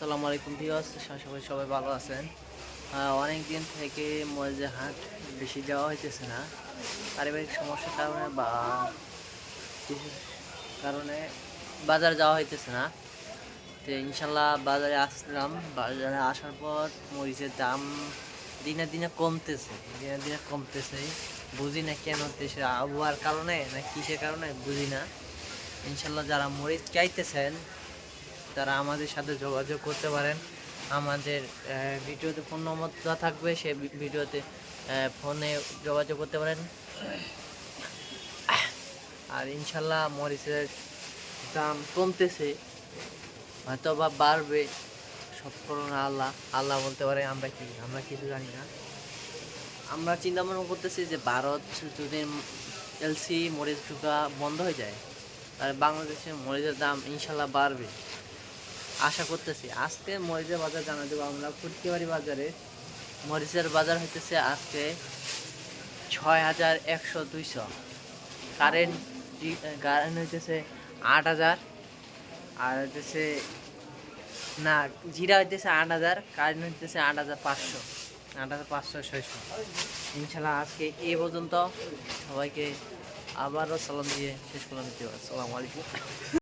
আসসালামু আলাইকুম ভিউয়ার্স সবাই সবাই ভালো আছেন। অনেক দিন থেকে মজে হাট বেশি যাওয়া হইতেছে না। পারিবারিক সমস্যার কারণে বা কিছু কারণে বাজার যাওয়া হইতেছে না। তো ইনশাল্লাহ বাজারে আসলাম। বাজারে আসার পর মরিচের দাম দিনে দিনে কমতেছে, দিনে দিনে কমতেছে। বুঝি না কেন দেশের আবহাওয়ার কারণে না কিসের কারণে বুঝি না। ইনশাল্লাহ যারা মরিচ চাইতেছেন তারা আমাদের সাথে যোগাযোগ করতে পারেন। আমাদের ভিডিওতে ফোন নম্বর দেওয়া থাকবে, সে ভিডিওতে ফোনে যোগাযোগ করতে পারেন। আর ইনশাল্লাহ মরিচের দাম কমতেছে হয়তো বা বাড়বে। সব করোনা আল্লাহ আল্লাহ বলতে পারে আমরা কি, আমরা কিছু জানি না। আমরা চিন্তা ভাবনা করতেছি যে ভারত যদি এলসি মরিচ ঢুকা বন্ধ হয়ে যায়, তাহলে বাংলাদেশের মরিচের দাম ইনশাল্লাহ বাড়বে। আশা করতেছি। আজকে মরিচের বাজার জানা দেবো আমরা। ফুটকিবাড়ি বাজারে মরিচের বাজার হইতেছে আজকে ছয় হাজার একশো দুইশো। কারেন্ট কারেন্ট হইতেছে আট হাজার। আর হইতেছে, না, জিরা হইতেছে আট হাজার। কারেন্ট হইতেছে আট হাজার পাঁচশো। আট হাজার পাঁচশো ছয়শো। ইনশাল্লাহ আজকে এই পর্যন্ত সবাইকে আবারও সালাম দিয়ে শেষ করলাম। আসসালামু আলাইকুম।